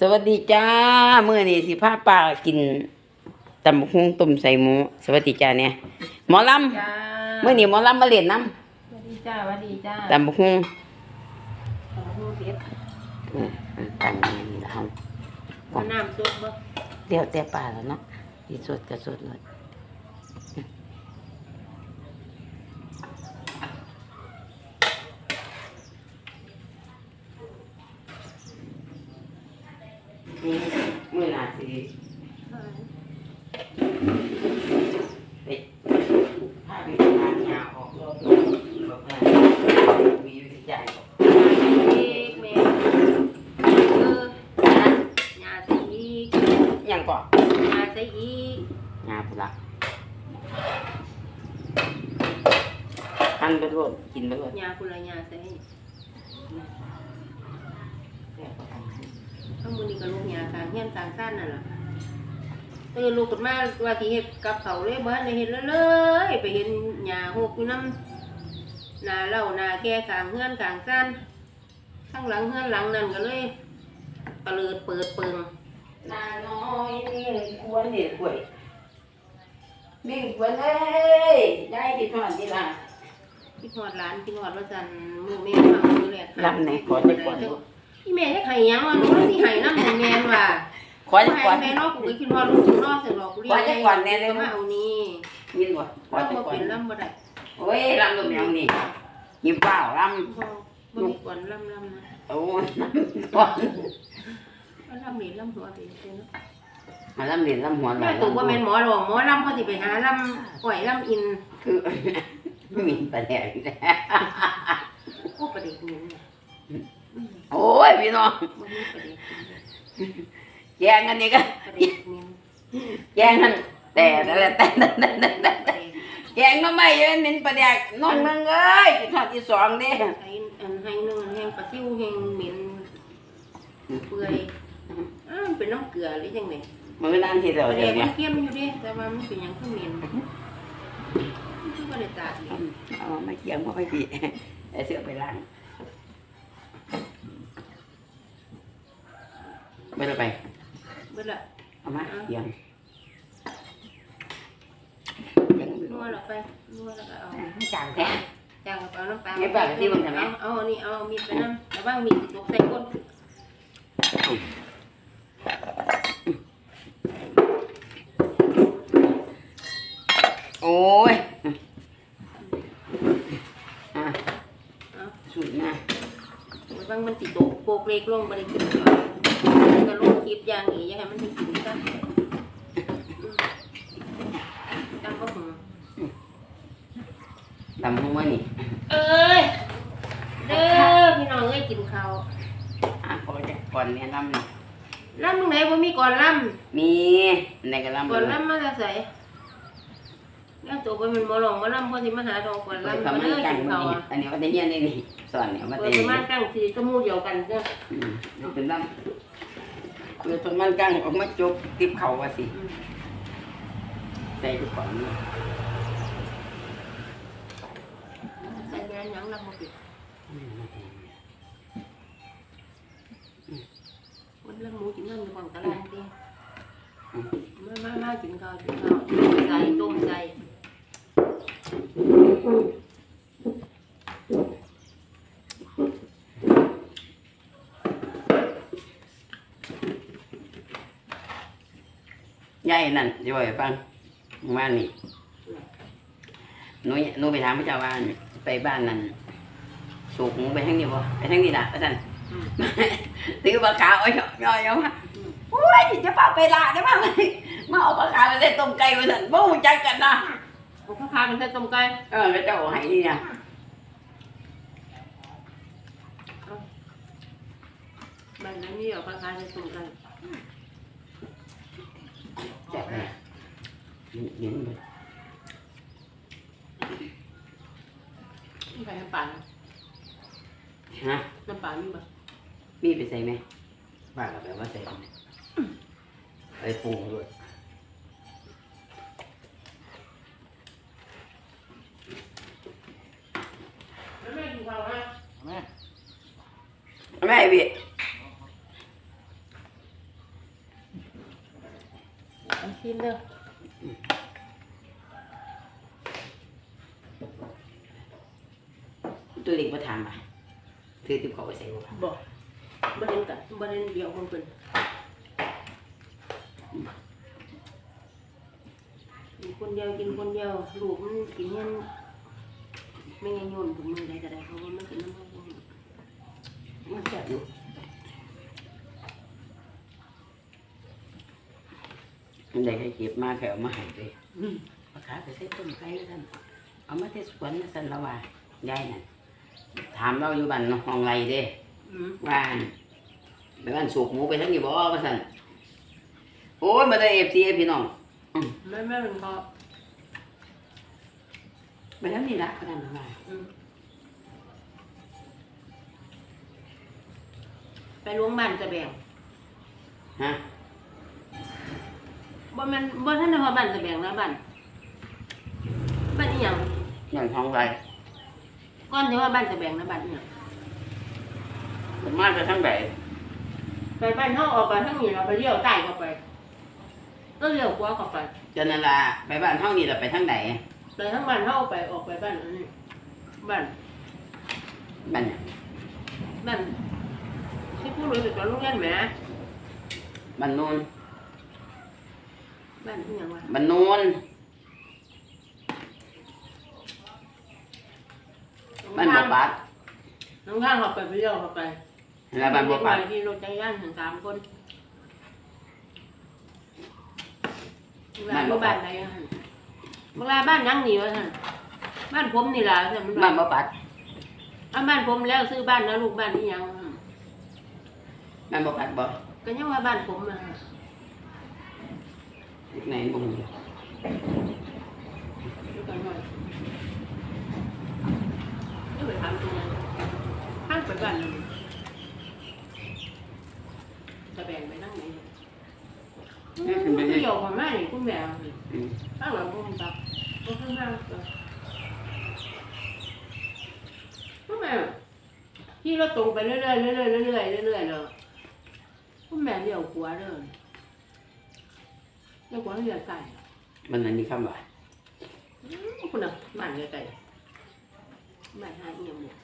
สวัสดีจ้ามื้อนี้สิพาป้ากินตำบักหุ่งต้มใส่หมู สวัสดีจ้าเนี่ยหมอลจ้าำมื้อนี้หมอลำมาเล่นน้สวัสดีจ้าสวัสดีจ้าำตำบักหุ่งของลูกเพชรเออตั้งนี่ละเฮาเอาน้ำซุปบ่เดี๋ยวแต่ป้าแล้วเนาะสิสดก็สดเลย นี่มือหนาสิไปพาไปทานยาออกรอบบอกว่ามีวิจัยบอกเอกแม่เออนะยาใส่อีกยังก่อนยาใส่อีกงาพุละหั่นไปรวดกินไปรวดยาคุละยาใส่ข้างมือนี่ก็ ลูกยาทางเฮียนทางสั้นนั่นล่ะตื่นลูกขึ้นมาว่าสิเฮ็ดกับเขาวเลยบ่ได้เฮ็ดเลยเลย ไปเห็นหญ้าหกอยู่น้ำหน้าเล่าหน้าแก่กลางเฮือนกลางสั้นข้างหลังเฮือนหลังนั่นก็เลยตะเลิดเปิดเปิงนาน้อยนี่กวนนี่กล้วยมิ่งกวนเลยได้ที่ทอดที่ละพี่หอดร้านพี่หอดว่าจันมือแม่ฟังมือแรกลำไหนขอจะก่อน พี่แม่จะไห้หยังวะหนูว่าสิไห้น้ำหนึ่งแมนว่ะขอจะก่อนแม่นอกกูก็คิดว่าลูกนอกเสร็จหรอกกูเรียขอจะก่อนแน่เลยมาเอานี่ยินบ่ขอว่าจะบ่ก่อเป็นนลำบ่ได้โอ้ยลำลมยังนี่ยิบเปล่าลบ่บ่มีก่อนลำลำนะำโอ้ยลำก่อนว่าลำนี่ลำหัวดีเนาะมาลำเหรียญลำหัวไหลแม่ตัวว่าแม่นหมอหรอกหมอลำเขาสิไปหาลำก่อยลำอินคือมีประเดี๋ยวโอ้ประเด็กนี่เนี่ย โอ้ยพี่น้องบ่มีประเด็กแย่งกันนี่ก็ประเด็กนี่แย่งกันแต่แต่แต่แต่แต่แต่แต่แย่งก็ไม่เยอะนินประเดี๋ยวน้องมึงเอ้ยที่ทอดที่สองเด้ไอ้อันให้นึงแห้งปลาซิวแห้งเหม็นเปื่อยอ้าวมันเป็นน้ำเกลือหรือจังไดมือนั่นที่เราประเดี๋เดี๋ยยววเนี่มัยนเค็มอยู่เด้แต่ว่ามันเป็นหยังข้างเหม็นคือบ่ได้ตากนี่เอาไม่เกี่ยงไม่ผิดเอาเสื้อไปล้าง ไม่ได้ไปเบิดละเอามาเกี่ยงยังนัวแล้วไปนัวแล้วก็เอาจางแท้ จางกับเอาน้ำปลาไม่ปลาที่มันทำไม เอาเอาอันนี้เอามีดไปนํระวังมีดสิตกใส่ก้นโอ้ยอะเอาสุดนะระวังมันสิตกโปกเล็กลงบ่ได้กินก่อน ก็ลงคลิปอย่างนี้อย่าให้มันสิกินซะตั้งก็หงทำห้องว่านี่เอ้ยเด้อพี่น้องเอ้ยกินข้าวอะพอจะก่อนเนี่ยลำนี่ลำมึงไหนบ่มีก่อนลมีในกระำลำก่อนลำมาจะใส่แล้วตัวไปมันบ่ลงบ่ลำพอสิมาหาดอกก่อนเลยลำทำมาให้เด้อกักินนข้าวอะอันนี้ว่าได้เยี่ยนได้นี่สอนเนี่ยว่าเปิได้ดประมาณตั้งสี่ชั่วโมงเดียวกันเด้ออืมนี่เป็นลำ คือต้นมันกั้งออกมาจุกติบเข่าว่าสิอืมใส่ทุกคนนี่ใส่แม่นหยังลำบ่ปิดวันละหมูกินนั่นอยู่ของตลาดเด้มามามากินข้าวกินข้าวใส่ต้มใส่ ยายนั่นจะบอกให้ฟังว่านี่หนูหนูไปถามพระเจ้าว่าไปบ้านนั่นสูกหมูไปทางนี้บ่ไปทางนี้ล่ะอาจารย์อืมถือปลาขาวเอาย่อย่อย่อมาโอ้ยจะพาไปละจะพาไปมาเอาปลาขาวไปเล่นต้มไก่ไปสั่นบ่ฮู้จักกันนะเอาข้าวขาเป็นใส่ต้มไก่เออแล้วเจ้าให้นี่นะบ้านนั้นนี่เอาข้าวขาใส่ต้มไก่ แซ่บเลยเย็นเลยใส่น้ำปลาฮะน้ำปลามีบ่มีไปใส่ไหมบ้าก็แบบว่าใส่ไปปรุงด้วย แล้วแม่กินข้าวไหม แม่พี่ ชิมเด้อ ตัวเด็กมาถามอะถือติ๊บเขาไปใส่หัว บอกบ่เห็นกันบ่ เห็นเดียวคนเพิ่นกินคนเดียวกินคนเดียวลูกมันกินเงี้ยไม่งั้นโยนถุงมือใดก็ได้เพราะว่ามันกินน้ำมันมันแซ่บอยู่มันได้ให้เก็บมาแค่เอามาให้เลยอืมมาขายไปใส่ต้มไก่ท่านเอามาเทสวนนะสันละว่ายายน่ะถามเราอยู่บ้านห้องไรเด้อืมว่า ไปบ้านสูกหมูไปทั้งนี้บ่มาสั่นโอ้ยมาได้เอฟซีพี่น้องไม่ไม่เป็นพอไปทั้งนี้ละก็นั่นว่าอืมไปโรงพยาบาลจะแบ่งฮะบ่แม่นบ่ทันได้ว่าบ้านจะแบ่งนะบ้านบ้านอีหยังอย่างห้องไรก่อนที่ว่าบ้านจะแบ่งนะบ้านอีหยังผมมาไปทั้งไหน ไปบ้านเฮาออกไปทางนี้เราไปเลี้ยวใต้เข้าไปก็เลี้ยวขวาเข้าไปจนนั่นละไปบ้านเท่านี้เราไปทั้งไหนไปทางบ้านเฮาไปออกไปบ้านอันนี้บ้านบ้านเนี่ยบ้านที่ผู้รู้สึกว่าโรงเรียนแหมบ้านโนูนบ้านอีหยังวะบ้านโนูนบ้านบ่อปัดน้องข้างเข้าไปไปเลี้ยวเข้าไป แล้วบ้านบ่อปัดเด็กน้อยที่รถจักรยานถึงสามคนบ้านบ่บ้านใดอะหั่นเวลาบ้านยังนี่วะท่านบ้านผมนี่ล่ะท่านมันบ้าว่านบ่อปัดเอาบ้านผมแล้วซื้อบ้านแล้วลูกบ้านนี่ยังอะหั่นบ้านบ่อปัดบ่ก็ยังว่าบ้านผมอะไหนบ่มีดูกันหน่อยนี่ไปทำตรงนั้นข้างไปบ้านนั่นจะแบ่งไปนั่งไหน เนี่ยเกี่ยวกับแม่นี่คุณแม่อืมข้างหลังผมจับก็ข้างหน้ก็คุณแม่ที่เราตรงไปเรื่อยๆเรื่อยๆเรื่อยๆเรื่อยๆเลยคุณแม่เลี้ยวขวเดินเลี้ยวขวเลี้ยวไก่มันอันนี้คำว่าคุณน่ะบ้านไกลๆบ้านหาเอี่ยมเนี่ย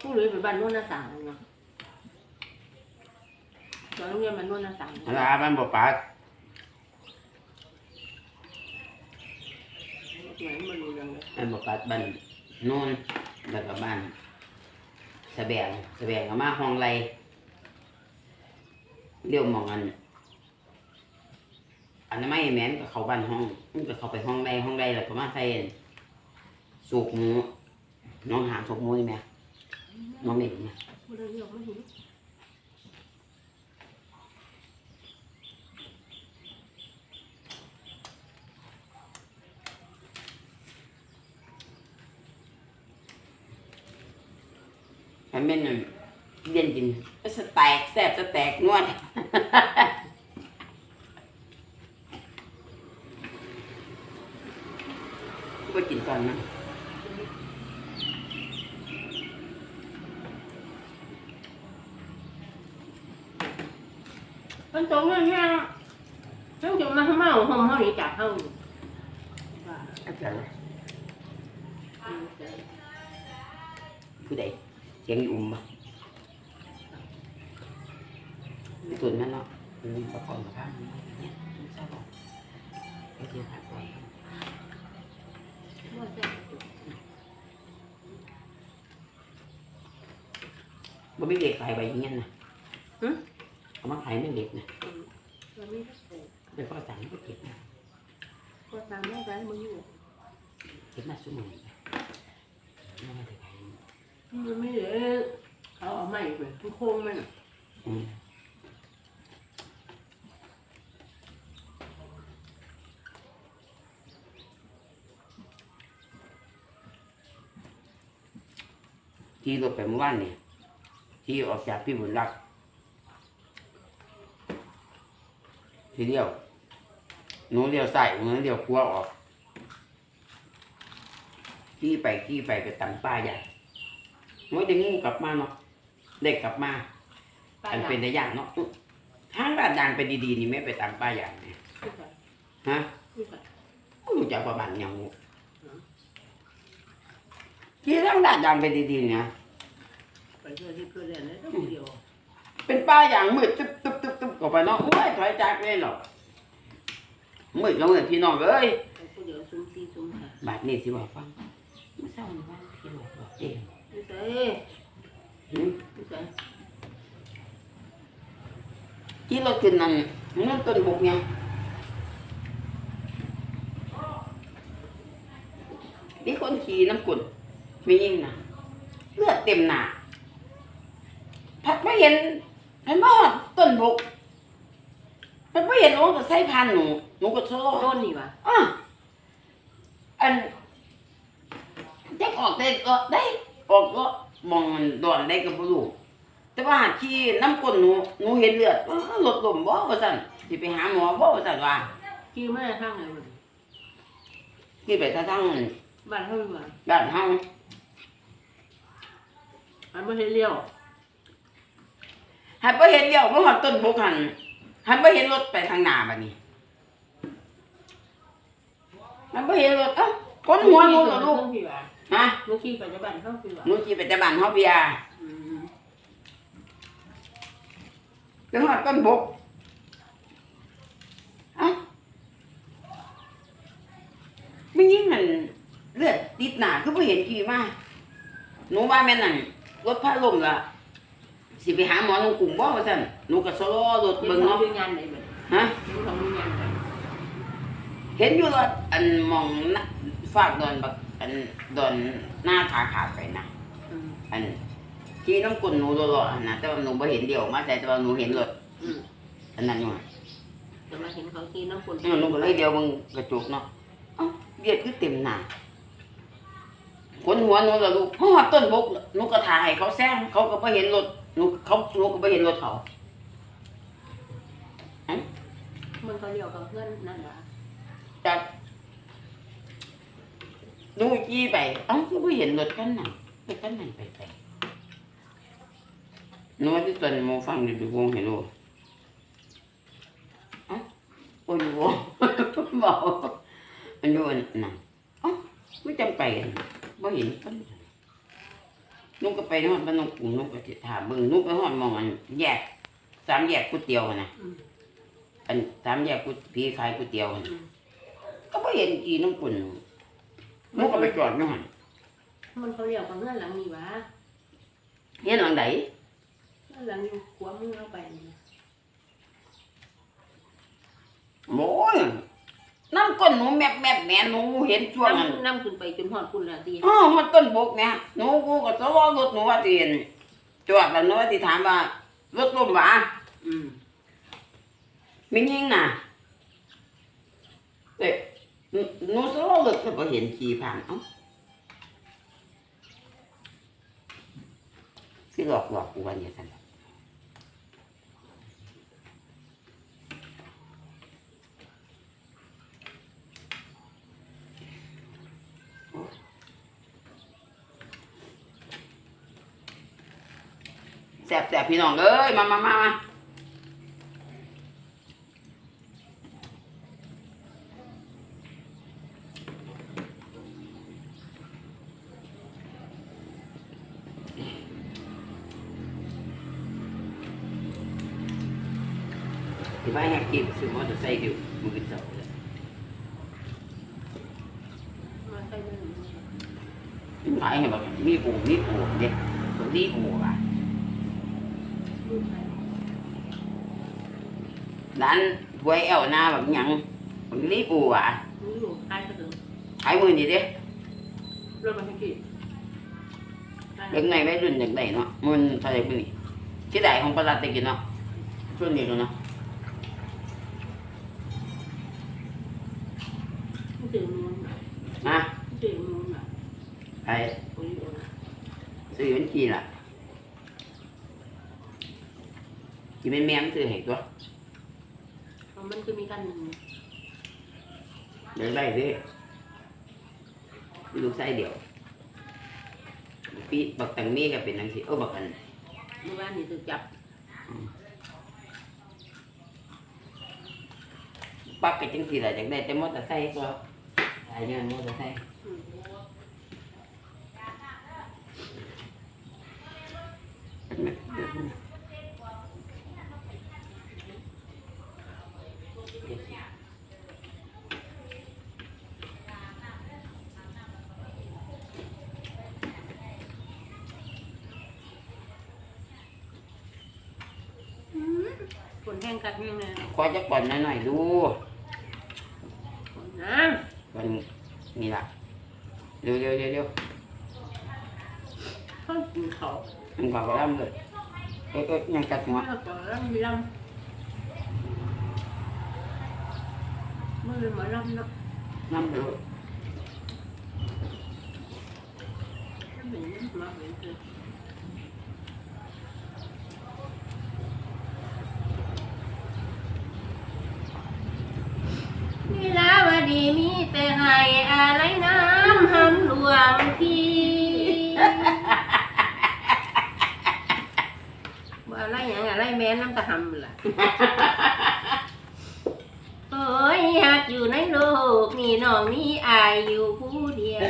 ผู้เลยไปบ้านโน่นน่ะสามเนาะ ตอนโรงเรียนมันโน่นน่ะสามอันละบ้านบ่อปัดเหมือนมันรู้เรื่องเลยบ้านบ่อปัดบ้านโนูนแล้วก็บ้านสะแบงสะแบงก็มาห้องไรเรียวหมองอันอันนั้นไม่แม่นก็เข้าบ้านห้องมันก็เข้าไปห้องใดห้องใดแล้วก็มาใส่สูกหมูน้องหามสูกหมูนี่แม่น้องเด็กเนี่ยผู้เรื่องไม่เห็นมัน เป็นอันเย็นกินก็สแตกแซ่บสแตกนวดก็กินตอนนั้นตรงเนี่ยเนี่ยต้องจะมาเมาห้องเฮานี่จากเฮานี่ว่า อาจารย์ อืมแต่ ผู้ใดเสีย งอุ่มบ่ตุนนั่นเนาะอืมประกอบกับข้าวเนี่ยมันเศร้าบอกก็คือหักไว้ว่าแต่บ่มีเด็กขายใบอย่างเงี้ยนะหึเอามาขายไม่เด็กนะมันไม่ได้แต่เดี๋ยวพ่อสั่งก็เก็บนะก็ตามแม่ร้านมึงอยู่เก็บมาสุ่มเลยไม่มาถึงไหน มันไม่ได้เขาเอาไม้ไปทุกโค้งมันน่ะอืมที่รถไปเมื่อวานนี่ที่ออกจากพี่บุญรัก ทีเดียวหนูเดียวใส่หนูเดียวครัวออกขี่ไปขี่ไปไปตั้งป้าใหญ่ หนูจะงูกลับมาเนาะเด็กกลับมาป้าอันอยากเป็นได้ยากเนาะอื้อทางลาดยางไปดีๆนี่แม่ไปตามป้ายอย่างเนี่ยนี่ค่ะฮะนี่ค่ะรู้จักว่าบ้านหยังที่ทางลาดยางไปดีๆเนี่ยไปเที่ยวที่เพื่อนเรียนได้ต้องเดียวเป็นป้าอย่างมืดตึ๊บตึ๊บตึ๊บตึ๊บเข้าไปเนาะโอ้ยถอยจากเลยหรอกมืดก็มืดพี่น้องเอ้ยไปผู้เดียวซุ้มซีซุ้มหาบาดนี้สิบอกฟังเมื่อเช้านี้ว่าพี่น้องบอกเอง นี่ใส่หืมนี่ใส่ที่รถขึ้นนั่นนั่นต้นบุกไงมีคนขี่น้ำกุ่นมียิ่งนะเลือดเต็มหนาพัดไม่เห็นเห็นบ่ต้นบุกพัดไม่เห็นน้องก็ใส่พันหนูหนูก็ชะลอโน่นนี่วะอะอันเด็กออกได้ก็ได้ ออกก็มองมันดอนได้ก็บ่รู้แต่ว่าที่น้ำก้นหนูหนูเห็นเลือดเอ้อลดลมบ่ว่าซั่นสิไปหาหมอบ่ว่าซั่นว่าขี่มาทางไหนวะที่ไปทางทางบ้านเฮาอยู่วะบ้านเฮามันไม่ให้เลี้ยวหันบ่เห็นเลี้ยวบ่ฮอดต้นบกหันหันบ่เห็นรถไปทางหน้าบัดนี้หันบ่เห็นรถเอ้าคนหัวหนูเหรอลูก เพี่วะฮะลูกขี่ไปจะบ้านเฮาพี่วะหนูสิไปแต่บ้านเฮาเบียอืมไปฮอดต้นบกเอ้าไม่ยิ่งนั่นเลือดติดหน้าคือบ่เห็นขี่มาหนูว่าแม่นนั่นรถพาลมละสิไปหาหมอหนูกลุ่มบ่ว่าซั่นหนูก็สโลรถเบิ่เบิ่งงเนาะเนาะดูงานไหนบัดฮะดูของดูงานไหนเห็นอยู่รถอันมองนะฝากดอนบัก อันดอนหน้าขาขาดไปนะอืมอันที่น้ำกุนหนูรอๆนะแต่ว่าหนูบ่เห็นเดียวมาแต่แต่ว่าหนูเห็นรถอืมอันนั้นอยู่แต่มาเห็นเขาขี่น้ำฝนนี่หนูก็เลยเดียวมึงกระจุกเนาะเอ้าเบียดคือเต็มหน้าคนหัวหนูละลูกเพราะว่าต้นบกหนูก็ถ่ายให้เขาแซงเขาก็บ่เห็นรถหนูเขาหนูก็บ่เห็นรถเขามันเขาเลี้ยวกับเพื่อนนั่นวะจากห นูจี้ไปเอ้าก็บ่เห็นรถคันนั้นไปคันนั้นไปไปหนูว่าที่ตอนหมูฟังอยู่ดูวงให้รู้เอ้าโอ้ยอยู่วงบอกมันอยู่อันนั่นเอ้าไม่จำไปกันบ่เห็นกันหนูก็ไปฮอดบ้านนกกรุงหนูก็สิถามเบิ่งหนูไปฮอดหมองอันแยกสามแยกก๋วยเตี๋ยวอะนะอืมอันสามแยกก๋วยพี่ขายก๋วยเตี๋ยวอะนะอืมก็ไม่เห็นกีน้ำกุ่น หนูก็ไปจอดอยู่หันมันเขาเลี้ยวกับเพื่อนหลังนี่วะเห็นหลังไหนเพื่อนหลังอยู่ขวามือเอาไปนี่นะโอ้ยน้ำก้นหนูแมบแมบแหม่หนูเห็นช่วงนั้นน้ำน้ำขึ้นไปจนหอดคุณละดีอ๋อมันต้นบกเนี่ยหนูกูก็จะว่ารถหนูว่าตีนจอดแล้วหนูว่าตีถามว่ารถล้มหวะอืมไม่ยิงน่ะเด็ก หนูสโลว์รถก็บ่เห็นขี่ผ่านเอ้าสิหลอกหลอกกูวันนี้สันแสบแสบพี่น้องเอ้ยมามามามา แบบนี้ปูอะนี่อยู่ท้ายก็ถึงขายมือนี่เด้รถมาให้กี่เด็กในไม่รุ่นเด็กใดเนาะมันเท่าไหร่ปีนี้ที่ใดของประหลัดได้กินเนาะช่วงนี้เนาะถึงนู้นน่ะนะถึงนู้นน่ะไอ้โอ้ยโอ้ยซื้อเป็นกี่ล่ะกินเป็นแม่มันซื้อให้ตัวเอามันคือมีกันเดี๋ ยวได้เด้ลูกไส้เดียวปีบักตังมีก็เป็นนังสิเออบักอันเมื่อวานนี่ถูกจับปักไปจังสี่แหละจังได้แต่มอเตอร์ไซค์ก็ขายเงินมอเตอร์ไซค์อืมเป็นไหมเดี๋ยวดูเดี๋ยวสิ ฝน แห้งกัดยังไงขอจะก่อนหน่อยๆดูฝนน้ก่อนนี่ล่ะเร็วเร็วเร็วเร็วำข้าวกินเขาวมันก่อนก็ร่ำเลยเอ๊ะเอ๊ะยังกัดหัวแล้วก็ลำมีลำมือหมาลำเนาะน้ำเลยถ้าเป็นน้ำมาเป็นคือลีลาวดีมี แต่ให้อะไรน้ำหำหลวงพี่ว่าอะไรอย่างอะไรแม่น้ำตะหำล่ะโอ้ยอยากอยู่ในโลกนี่น้องนี่อายอยู่ผู้เดียว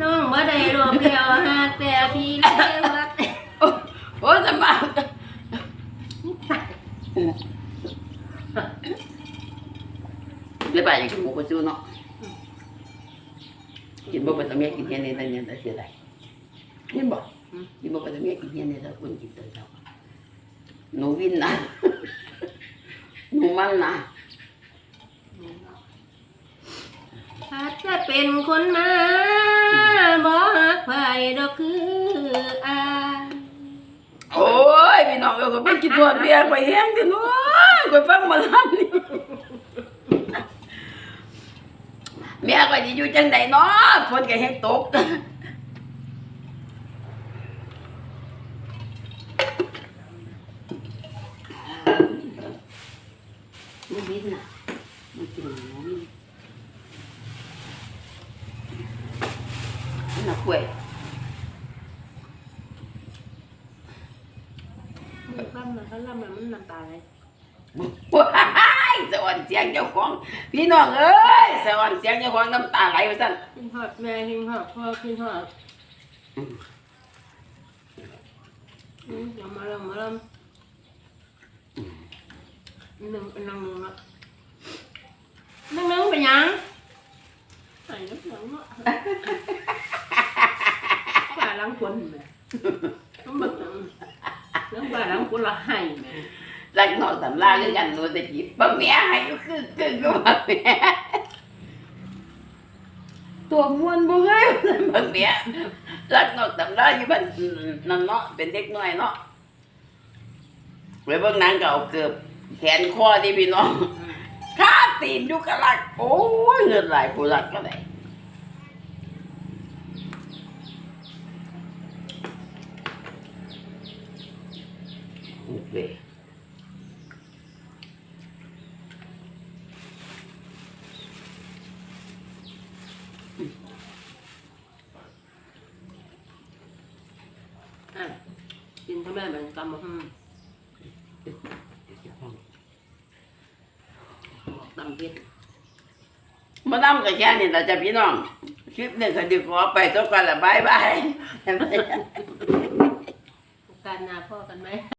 น้องบ่ได้รวมเดียวหากแต่พี่เลี้ยงรัก โอ้สบายเลยไปอย่างกินหมูกระจูเนาะกินบ่เป็นตะเมียกินเฮียนในตะเมียแต่เสียดายนี่บอกกินบ่เป็นตะเมียกินเฮียนในตะคนกินตะเจ้าหนูวินนะหนูมันนะถ้าจะเป็นคนมาบ่ฮักไผดอกคืออาย โอ้ยพี่น้องเราก็ไปกินตัวเบียร์ไปแห้งกันเนาะไปฟังมาลันนี่แม่ก็จะอยู่จังใดเนาะฝนก็ให้ตกมันวินนะมันกินหมูนี่มันน่ะกล้วย มันลำนะเขาลำแล้วมันน้ำตาไหล ว้ายสวรรค์เสียงเจ้าของ พี่น้องเอ้ยสวรรค์เสียงเจ้าของน้ำตาไหลไปสั่นกินฮอดแม่กินฮอดพ่อกินฮอดอืมเอามาลำมาลำหนึ่งเป็นนางหนึ่งเนาะนางหนึ่งเป็นหยังไอ้น้ำหนังเนาะป่าล้างคนแม่น้ำบักหนังน้ำป่าล้างคนละให้แม่ รักนอกสำลาคือกันหนูแต่จีบะแม่ให้ก็คือคือก็บะแม่ตัวมวนบ่เฮ้ยบะแม่รักนอกสำลาอยู่บ้านนั่นเนาะเป็นเด็กน้อยเนาะไปเบิ่งหนังก็เอาเกือบแขนคอที่พี่น้องขาตีนอยู่กะลักโอ้ยเงินหลายผู้รักก็ได้โอเค อะ กินทำไมมันกำมาหึ่มตำเพ็ดมานั่งกับแค่นี้เราจะพี่น้อง คลิปนี้ก็ดีขอไปทุกคนละบายบาย การนาพ่อกันไหม